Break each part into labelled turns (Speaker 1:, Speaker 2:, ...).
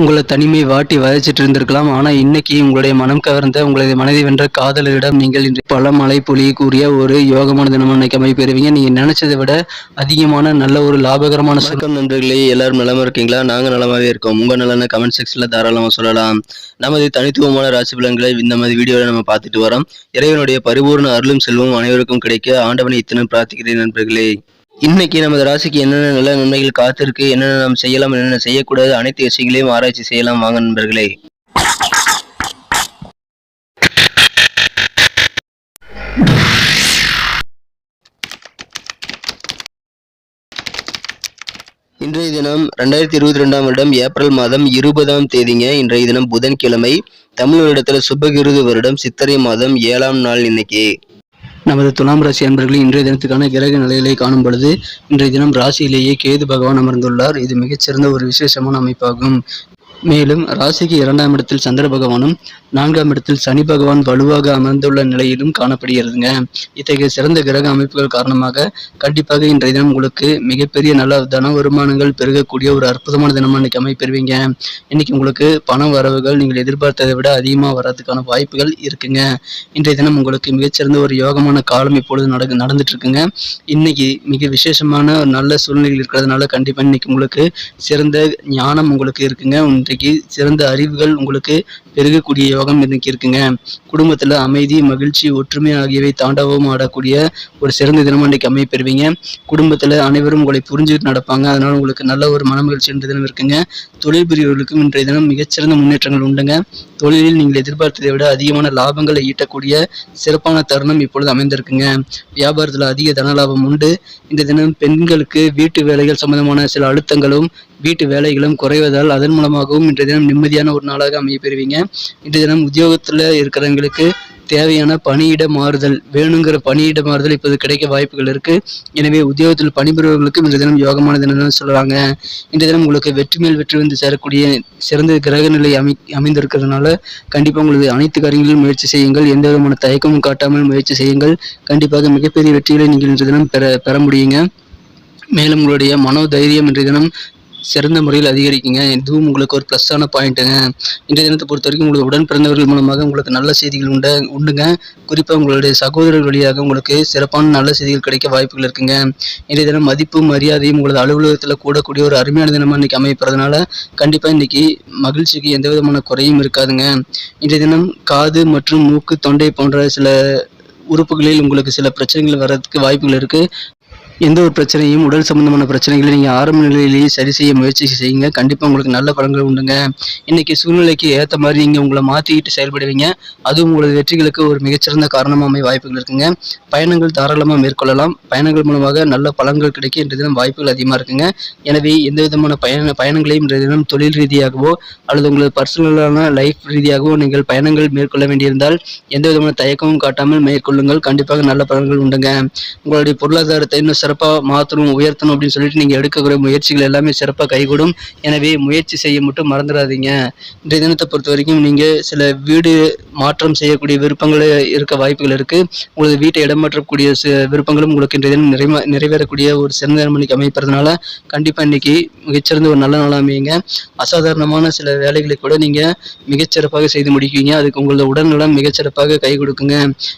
Speaker 1: உங்களை தனிமை வாட்டி வதச்சிட்டு இருந்திருக்கலாம். ஆனால் இன்னைக்கு உங்களுடைய மனம் கவர்ந்த உங்களது மனதை வென்ற காதலரிடம் நீங்கள் இன்று பல மழை கூறிய ஒரு யோகமான தினமும் இன்னைக்கு அமைப்பெறுவீங்க நீங்கள் நினைச்சதை விட அதிகமான நல்ல ஒரு லாபகரமான
Speaker 2: சுருக்கம் நண்பர்களே எல்லாரும் நலமா இருக்கீங்களா? நாங்கள் நலமாகவே இருக்கோம். உங்கள் நலன கமெண்ட் செக்ஷனில் தாராளமாக சொல்லலாம். நமது தனித்துவமான ராசி பலன்களை இந்த மாதிரி வீடியோவில் நம்ம பார்த்துட்டு வரோம். இறைவனுடைய பரிபூர்ண அருளும் செல்வம் அனைவருக்கும் கிடைக்க ஆண்டவனை இத்தனை பிரார்த்திக்கிறேன் நண்பர்களே. இன்னைக்கு நமது ராசிக்கு என்னென்ன நல்ல நன்மைகள் காத்திருக்கு என்னென்ன நாம் செய்யலாம் என்னென்ன செய்யக்கூடாது அனைத்து விஷயங்களையும் ஆராய்ச்சி செய்யலாம். வாங்க நண்பர்களே. இன்றைய தினம் ரெண்டாயிரத்தி இருபத்தி ரெண்டாம் வருடம் ஏப்ரல் மாதம் இருபதாம் தேதிங்க. இன்றைய தினம் புதன்கிழமை தமிழ் வருடத்துல சுபகிருது வருடம் சித்திரை மாதம் ஏழாம் நாள் இன்னைக்கு.
Speaker 1: நமது துலாம் ராசி அன்பர்களின் இன்றைய தினத்துக்கான கிரக நிலைகளை காணும் பொழுது இன்றைய தினம் ராசியிலேயே கேது பகவான் அமர்ந்துள்ளார். இது மிகச்சிறந்த ஒரு விசேஷமான அமைப்பாகும். மேலும் ராசிக்கு இரண்டாம் இடத்தில் சந்திர பகவானும் நான்காம் இடத்தில் சனி பகவான் வலுவாக அமர்ந்துள்ள நிலையிலும் காணப்படுகிறதுங்க. இத்தகைய சிறந்த கிரக அமைப்புகள் காரணமாக கண்டிப்பாக இன்றைய தினம் உங்களுக்கு மிகப்பெரிய நல்ல தன வருமானங்கள் பெருகக்கூடிய ஒரு அற்புதமான தினமாக இன்னைக்கு அமைப்பெறுவீங்க. இன்னைக்கு உங்களுக்கு பண வரவுகள் நீங்கள் எதிர்பார்த்ததை விட அதிகமாக வர்றதுக்கான வாய்ப்புகள் இருக்குங்க. இன்றைய தினம் உங்களுக்கு மிகச்சிறந்த ஒரு யோகமான காலம் இப்பொழுது நட நடந்துட்டு இருக்குங்க இன்னைக்கு மிக விசேஷமான ஒரு நல்ல சூழ்நிலைகள் இருக்கிறதுனால கண்டிப்பாக இன்னைக்கு உங்களுக்கு சிறந்த ஞானம் உங்களுக்கு இருக்குங்க. இன்றைக்கு சிறந்த அறிவுகள் உங்களுக்கு பெருகக்கூடிய யோகம் இன்னைக்கு இருக்குங்க. குடும்பத்தில் அமைதி மகிழ்ச்சி ஒற்றுமை ஆகியவை தாண்டவம் ஆடக்கூடிய ஒரு சிறந்த தினம் இன்றைக்கு அமைய பெறுவீங்க குடும்பத்துல அனைவரும் உங்களை புரிஞ்சுட்டு நடப்பாங்க. அதனால் உங்களுக்கு நல்ல ஒரு மன மகிழ்ச்சி தினம் இருக்குங்க. தொழில் புரியவர்களுக்கும் இன்றைய தினம் மிகச்சிறந்த முன்னேற்றங்கள் உண்டுங்க. தொழிலில் நீங்கள் எதிர்பார்த்ததை விட அதிகமான லாபங்களை ஈட்டக்கூடிய சிறப்பான தருணம் இப்பொழுது அமைந்திருக்குங்க. வியாபாரத்தில் அதிக தன லாபம் உண்டு. இந்த தினம் பெண்களுக்கு வீட்டு வேலைகள் சம்பந்தமான சில அழுத்தங்களும் வீட்டு வேலைகளும் குறைவதால் அதன் மூலமாகவும் இன்றைய தினம் நிம்மதியான ஒரு நாளாக அமைய பெறுவீங்க இன்றைய தினம் உத்தியோகத்தில் இருக்கிறவங்களுக்கு தேவையான பணியிட மாறுதல் வேணுங்கிற பணியிட மாறுதல் இப்போது கிடைக்க வாய்ப்புகள் இருக்கு. எனவே உத்தியோகத்தில் பணிபுரிபவர்களுக்கும் இன்றைய தினம் யோகமான தினம் தான் சொல்றாங்க தினம் உங்களுக்கு வெற்றி மேல் வெற்றி வந்து சேரக்கூடிய சிறந்த கிரக நிலை அமை அமைந்திருக்கிறதுனால கண்டிப்பாக உங்களுக்கு அனைத்து காரியங்களிலும் முயற்சி செய்யுங்கள். எந்த விதமான தயக்கமும் காட்டாமல் முயற்சி செய்யுங்கள். கண்டிப்பாக மிகப்பெரிய வெற்றிகளை நீங்கள் இன்றைய தினம் பெற பெற முடியுங்க. மேலும் உங்களுடைய மனோ தைரியம் இன்றைய தினம் சிறந்த முறையில் அதிகரிக்குங்க. இதுவும் உங்களுக்கு ஒரு ப்ளஸ்ஸான பாயிண்ட்டுங்க இன்றைய தினத்தை பொறுத்த வரைக்கும் உங்களுக்கு உடன் பிறந்தவர்கள் மூலமாக உங்களுக்கு நல்ல செய்திகள் உண்டு உண்டுங்க. குறிப்பாக உங்களுடைய சகோதரர் வழியாக உங்களுக்கு சிறப்பான நல்ல செய்திகள் கிடைக்க வாய்ப்புகள் இருக்குங்க. இன்றைய தினம் மதிப்பு மரியாதையும் உங்களது அலுவலகத்தில் கூடக்கூடிய ஒரு அருமையான தினமாக இன்றைக்கி அமைப்பறதுனால கண்டிப்பாக இன்னைக்கு மகிழ்ச்சிக்கு எந்த விதமான குறையும் இருக்காதுங்க. இன்றைய தினம் காது மற்றும் மூக்கு தொண்டை போன்ற சில உறுப்புகளில் உங்களுக்கு சில பிரச்சனைகள் வர்றதுக்கு வாய்ப்புகள் இருக்குது எந்த ஒரு பிரச்சனையும் உடல் சம்பந்தமான பிரச்சனைகளை நீங்கள் ஆரம்ப நிலையிலேயே சரி செய்ய முயற்சி செய்யுங்க. கண்டிப்பாக உங்களுக்கு நல்ல பலன்கள் உண்டுங்க. இன்னைக்கு சூழ்நிலைக்கு ஏற்ற மாதிரி நீங்கள் உங்களை மாற்றிக்கிட்டு செயல்படுவீங்க. அதுவும் உங்களது வெற்றிகளுக்கு ஒரு மிகச்சிறந்த காரணமாக அமைய வாய்ப்புகள் இருக்குங்க. பயணங்கள் தாராளமாக மேற்கொள்ளலாம். பயணங்கள் மூலமாக நல்ல பலன்கள் கிடைக்க தினம் வாய்ப்புகள் அதிகமாக இருக்குங்க. எனவே எந்த விதமான பயண பயணங்களையும் இன்றைய தினம் தொழில் ரீதியாகவோ அல்லது உங்களது பர்சனலான லைஃப் ரீதியாகவோ நீங்கள் பயணங்கள் மேற்கொள்ள வேண்டியிருந்தால் எந்த விதமான தயக்கமும் காட்டாமல் மேற்கொள்ளுங்கள். கண்டிப்பாக நல்ல பலன்கள் உண்டுங்க. உங்களுடைய பொருளாதாரத்தை இன்னும் சிறப்பாக மாற்றணும் உயர்த்தணும் அப்படின்னு சொல்லிட்டு நீங்கள் எடுக்கக்கூடிய முயற்சிகள் எல்லாமே சிறப்பாக கைகூடும். எனவே முயற்சி செய்ய மட்டும் மறந்துடாதீங்க. இன்றைய தினத்தை பொறுத்த வரைக்கும் நீங்கள் சில வீடு மாற்றம் செய்யக்கூடிய விருப்பங்கள் இருக்க வாய்ப்புகள் இருக்குது உங்களது வீட்டை இடமாற்றக்கூடிய சி- விருப்பங்களும் உங்களுக்கு இன்றைய தினம் நிறைவே நிறைவேறக்கூடிய ஒரு சிறந்த மணிக்கு அமைப்பதுனால கண்டிப்பாக இன்னைக்கு மிகச்சிறந்த ஒரு நல்ல நாளாக அமையுங்க. அசாதாரணமான சில வேலைகளை கூட நீங்கள் மிகச்சிறப்பாக செய்து முடிக்குவீங்க அதுக்கு உங்களது உடல்நலம் மிகச்சிறப்பாக கை கொடுக்குங்க.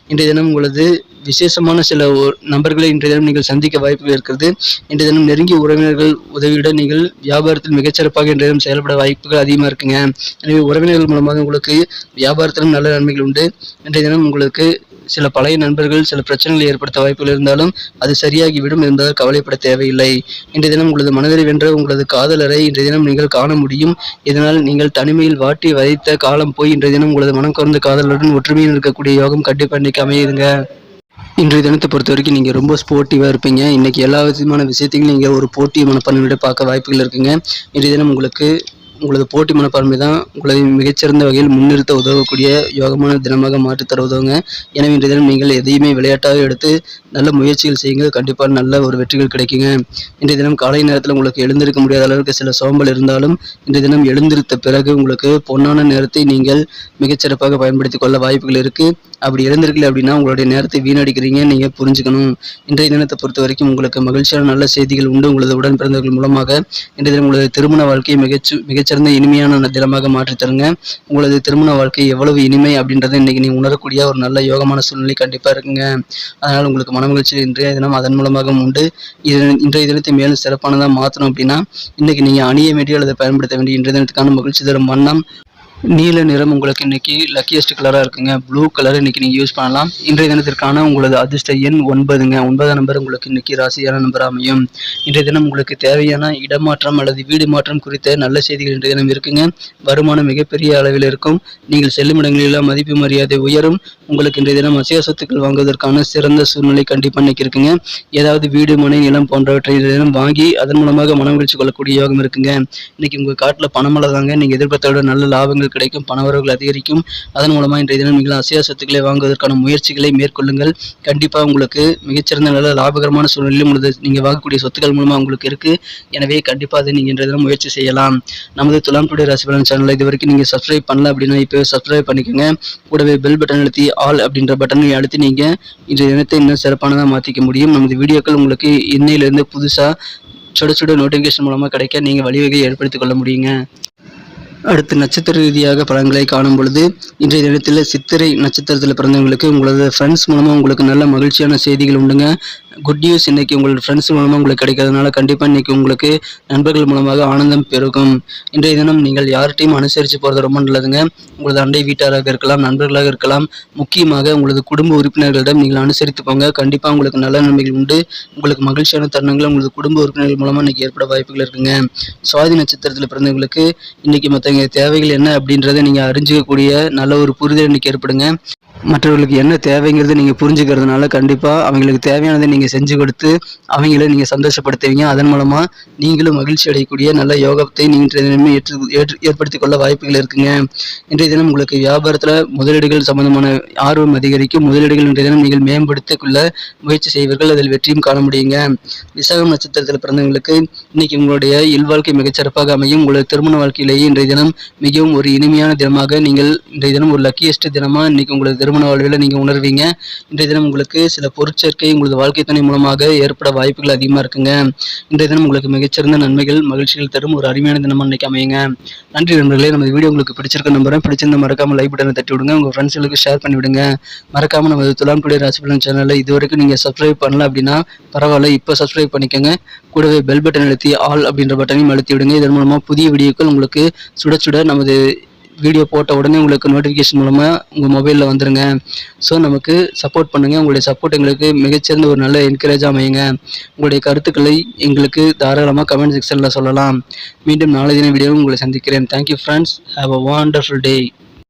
Speaker 1: இன்றைய தினம் உங்களது விசேஷமான சில நபர்களை இன்றைய தினம் நீங்கள் சந்திக்க வாய்ப்புகள் இருக்கிறது. இன்றைய தினம் நெருங்கிய உறவினர்கள் உதவியுடன் நீங்கள் வியாபாரத்தில் மிகச்சிறப்பாக இன்றைய தினம் செயல்பட வாய்ப்புகள் அதிகமாக இருக்குங்க. எனவே உறவினர்கள் மூலமாக உங்களுக்கு வியாபாரத்திலும் நல்ல நன்மைகள் உண்டு. இன்றைய தினம் உங்களுக்கு சில பழைய நண்பர்கள் சில பிரச்சனைகளை ஏற்படுத்த வாய்ப்புகள் இருந்தாலும் அது சரியாகிவிடும் என்பதால் கவலைப்பட தேவையில்லை. இன்றைய தினம் உங்களது மனதில் வென்ற உங்களது காதலரை இன்றைய தினம் நீங்கள் காண முடியும். இதனால் நீங்கள் தனிமையில் வாட்டி வதைத்த காலம் போய் இன்றைய தினம் உங்களது மனம் குறைந்த காதலருடன் ஒற்றுமையில் இருக்கக்கூடிய யோகம் கண்டிப்பாக இன்னைக்கு அமையுதுங்க. இன்றைய தினத்தை பொறுத்த வரைக்கும் நீங்கள் ரொம்ப ஸ்போர்ட்டிவாக இருப்பீங்க. இன்றைக்கி எல்லா விதமான விஷயத்தையும் நீங்கள் ஒரு போட்டி மனப்பான்மையோட பார்க்க வாய்ப்புகள் இருக்குங்க. இன்றைய தினம் உங்களுக்கு உங்களது போட்டி மனப்பான்மை தான் உங்களை மிகச்சிறந்த வகையில் முன்னிறுத்த உதவக்கூடிய யோகமான தினமாக மாற்றித் தருவதுங்க. உதவுங்க எனவே இன்றைய தினம் நீங்கள் எதையுமே விளையாட்டாக எடுத்து நல்ல முயற்சிகள் செய்யுங்க. கண்டிப்பாக நல்ல ஒரு வெற்றிகள் கிடைக்குங்க. இன்றைய தினம் காலை நேரத்தில் உங்களுக்கு எழுந்திருக்க முடியாத அளவுக்கு சில சோம்பல் இருந்தாலும் இன்றைய தினம் எழுந்திருத்த பிறகு உங்களுக்கு பொன்னான நேரத்தை நீங்கள் மிகச்சிறப்பாக பயன்படுத்தி கொள்ள வாய்ப்புகள் இருக்குது அப்படி எழுந்திருக்கல அப்படின்னா உங்களுடைய நேரத்தை வீணடிக்கிறீங்க. நீங்கள் புரிஞ்சுக்கணும். இன்றைய தினத்தை பொறுத்த வரைக்கும் உங்களுக்கு மகிழ்ச்சியான நல்ல செய்திகள் உண்டு. உங்களது உடன் பிறந்தவர்கள் மூலமாக இன்றைய தினம் உங்களது திருமண வாழ்க்கையை மிகச்சு மிகச்சிறந்த இனிமையான தினமாக மாற்றித்தருங்க உங்களது திருமண வாழ்க்கை எவ்வளவு இனிமை அப்படின்றத இன்னைக்கு நீங்கள் உணரக்கூடிய ஒரு நல்ல யோகமான சூழ்நிலை கண்டிப்பாக இருக்குங்க. அதனால் உங்களுக்கு மன மகிழ்ச்சி இன்றைய தினம் அதன் மூலமாக உண்டு. இது இன்றைய தினத்தை மேலும் சிறப்பானதாக மாற்றணும் அப்படின்னா இன்னைக்கு நீங்கள் அணிய வேண்டிய அல்லது பயன்படுத்த வேண்டிய இன்றைய தினத்துக்கான மகிழ்ச்சி தரும் வண்ணம் நீல நிறம் உங்களுக்கு இன்னைக்கு லக்கியஸ்ட் கலராக இருக்குங்க. ப்ளூ கலர் இன்னைக்கு நீங்கள் யூஸ் பண்ணலாம். இன்றைய தினத்திற்கான உங்களது அதிர்ஷ்ட எண் ஒன்பதுங்க. ஒன்பதாம் நம்பர் உங்களுக்கு இன்னைக்கு ராசியான நம்பர் அமையும். இன்றைய தினம் உங்களுக்கு தேவையான இடமாற்றம் அல்லது வீடு மாற்றம் குறித்த நல்ல செய்திகள் இன்றைய தினம் இருக்குங்க. வருமானம் மிகப்பெரிய அளவில் இருக்கும். நீங்கள் செல்லும் இடங்களில் மதிப்பு மரியாதை உயரும். உங்களுக்கு இன்றைய தினம் அசைய சொத்துக்கள் வாங்குவதற்கான சிறந்த சூழ்நிலை கண்டிப்பாக இன்னைக்கு இருக்குங்க. ஏதாவது வீடு மனை நிலம் போன்றவற்றை இன்றைய தினம் வாங்கி அதன் மூலமாக மனம் கொள்ளக்கூடிய யோகம் இருக்குங்க. இன்னைக்கு உங்கள் காட்டில் பணமழை தாங்க நீங்கள் எதிர்பார்த்த விட நல்ல லாபங்கள் கிடைக்கும் பணவரவுகள் அதிகரிக்கும். அதன் மூலமாக இன்றைய தினம் நீங்கள் அசையா சொத்துக்களை வாங்குவதற்கான முயற்சிகளை மேற்கொள்ளுங்கள். கண்டிப்பாக உங்களுக்கு மிகச்சிறந்த நல்ல லாபகரமான சூழ்நிலையும் உள்ளது நீங்கள் வாங்கக்கூடிய சொத்துக்கள் மூலமாக உங்களுக்கு இருக்கு. எனவே கண்டிப்பாக அதை நீங்கள் இன்றைய தினம் முயற்சி செய்யலாம். நமது துலாம் டுடே ராசி பலன் சேனலை இது வரைக்கும் நீங்கள் சப்ஸ்கிரைப் பண்ணல அப்படின்னா இப்போ சப்ஸ்கிரைப் பண்ணிக்கோங்க. கூடவே பெல் பட்டன் அழுத்தி ஆல் அப்படின்ற பட்டனை அழுத்தி நீங்கள் இன்றைய தினத்தை இன்னும் சிறப்பானதாக மாற்றிக்க முடியும். நமது வீடியோக்கள் உங்களுக்கு இன்னையிலேருந்து புதுசாக சுட சுட நோட்டிஃபிகேஷன் மூலமாக கிடைக்க நீங்கள் வழிவகை ஏற்படுத்திக் கொள்ள முடியுங்க. அடுத்து நட்சத்திர ரீதியாக பலன்களை காணும் பொழுது இன்றைய தினத்தில் சித்திரை நட்சத்திரத்தில் பிறந்தவங்களுக்கு உங்களது ஃப்ரெண்ட்ஸ் மூலமாக உங்களுக்கு நல்ல மகிழ்ச்சியான செய்திகள் உண்டுங்க. குட் நியூஸ் இன்னைக்கு உங்களோட ஃப்ரெண்ட்ஸ் மூலமாக உங்களுக்கு கிடைக்கிறதுனால கண்டிப்பாக இன்னைக்கு உங்களுக்கு நண்பர்கள் மூலமாக ஆனந்தம் பெருகும். இன்றைய தினம் நீங்கள் யார்கிட்டையும் அனுசரித்து போகிறது ரொம்ப நல்லதுங்க. உங்களது அண்டை வீட்டாராக இருக்கலாம் நண்பர்களாக இருக்கலாம். முக்கியமாக உங்களது குடும்ப உறுப்பினர்களிடம் நீங்கள் அனுசரித்து போங்க. கண்டிப்பாக உங்களுக்கு நல்ல நன்மைகள் உண்டு. உங்களுக்கு மகிழ்ச்சியான தருணங்கள் உங்களது குடும்ப உறுப்பினர்கள் மூலமாக இன்னைக்கு ஏற்பட வாய்ப்புகள் இருக்குங்க. சுவாதி நட்சத்திரத்தில் பிறந்தவங்களுக்கு இன்றைக்கி மற்றவங்க தேவைகள் என்ன அப்படின்றத நீங்கள் அறிஞ்சிக்கக்கூடிய நல்ல ஒரு புரிதல் இன்றைக்கி ஏற்படுங்க. மற்றவர்களுக்கு என்ன தேவைங்கிறது நீங்கள் புரிஞ்சுக்கிறதுனால கண்டிப்பாக அவங்களுக்கு தேவையானதை நீங்கள் செஞ்சு கொடுத்து அவங்கள நீங்கள் சந்தோஷப்படுத்துவீங்க. அதன் மூலமாக நீங்களும் மகிழ்ச்சி அடையக்கூடிய நல்ல யோகத்தை நீங்கள் இன்றைய தினமே ஏற்று ஏற்று ஏற்படுத்திக் கொள்ள வாய்ப்புகள் இருக்குங்க. இன்றைய தினம் உங்களுக்கு வியாபாரத்தில் முதலீடுகள் சம்பந்தமான ஆர்வம் அதிகரிக்கும். முதலீடுகள் இன்றைய தினம் நீங்கள் மேம்படுத்திக்கொள்ள முயற்சி செய்வீர்கள். அதில் வெற்றியும் காண முடியுங்க. விசாகம் நட்சத்திரத்தில் பிறந்தவங்களுக்கு இன்னைக்கு உங்களுடைய இல்வாழ்க்கை மிகச்சிறப்பாக அமையும். உங்களுடைய திருமண வாழ்க்கையிலேயே இன்றைய தினம் மிகவும் ஒரு இனிமையான தினமாக நீங்கள் இன்றைய தினம் ஒரு லக்கியஸ்ட் தினமாக இன்னைக்கு உங்களுக்கு திருமண வாழ்வில் நீங்கள் உணர்வீங்க. இன்றைய தினம் உங்களுக்கு சில பொருட்சேர்க்கை உங்களது வாழ்க்கை துணை மூலமாக ஏற்பட வாய்ப்புகள் அதிகமாக இருக்குங்க. இன்றைய தினம் உங்களுக்கு மிகச்சிறந்த நன்மைகள் மகிழ்ச்சிகள் தரும் ஒரு அருமையான தினமாக இன்னைக்கு அமையுங்க. நன்றி நண்பர்களே நம்ம வீடியோ உங்களுக்கு பிடிச்சிருக்க நம்புறேன். பிடிச்சிருந்த மறக்காமல் லைக் பட்டனை தட்டி விடுங்க. உங்கள் ஃப்ரெண்ட்ஸுகளுக்கு ஷேர் பண்ணி விடுங்க. மறக்காம நம்ம துலாம் டுடே ராசி பலன் சேனலை நீங்கள் சப்ஸ்கிரைப் பண்ணல அப்படின்னா பரவாயில்ல இப்போ சப்ஸ்கிரைப் பண்ணிக்கோங்க. கூடவே பெல் பட்டன் அழுத்தி ஆல் அப்படின்ற பட்டனையும் அழுத்தி விடுங்க. இதன் மூலமாக புதிய வீடியோக்கள் உங்களுக்கு சுட சுட நமது வீடியோ போட்ட உடனே உங்களுக்கு நோட்டிஃபிகேஷன் மூலமாக உங்கள் மொபைலில் வந்துடுங்க ஸோ நமக்கு சப்போர்ட் பண்ணுங்கள் உங்களுடைய சப்போர்ட் எங்களுக்கு மிகச்சிறந்த ஒரு நல்ல என்கரேஜாக அமையுங்க. உங்களுடைய கருத்துக்களை எங்களுக்கு தாராளமாக கமெண்ட் செக்ஷனில் சொல்லலாம். மீண்டும் நாளை தின வீடியோவில் உங்களை சந்திக்கிறேன். Thank you friends have a wonderful day